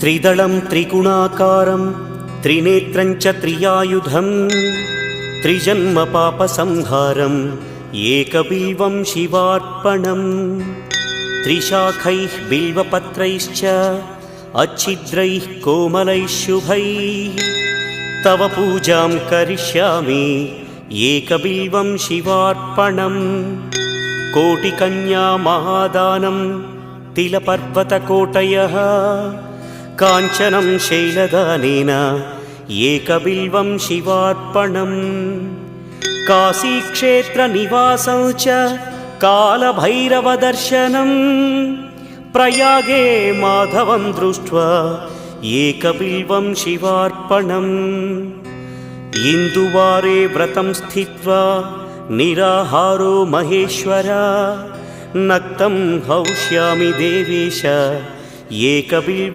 त्रिदलं त्रिगुणाकारं त्रिनेत्रं च त्रियायुधं त्रिजन्मपापसंहारम् एकबिल्वं शिवार्पणम् त्रिशाखैः बिल्वपत्रैश्च अच्छिद्रैः कोमलैः शुभैः तव पूजां करिष्यामि एकबिल्वं शिवार्पणम् कोटिकन्या महादानं तिलपर्वतकोटयः కాంచనం శైలదానేన? ఏకబిల్వం శివార్పణం. కాశీక్షేత్రనివాసం చ కాలభైరవదర్శనం. ప్రయాగే మాధవం దృష్ట్వా ఏకబిల్వం శివార్పణం. ఇందువారే వ్రతం స్థిత్వా నిరాహారో మహేశ్వర. నక్తం హౌష్యామి దేవేశ ఏకబిల్వ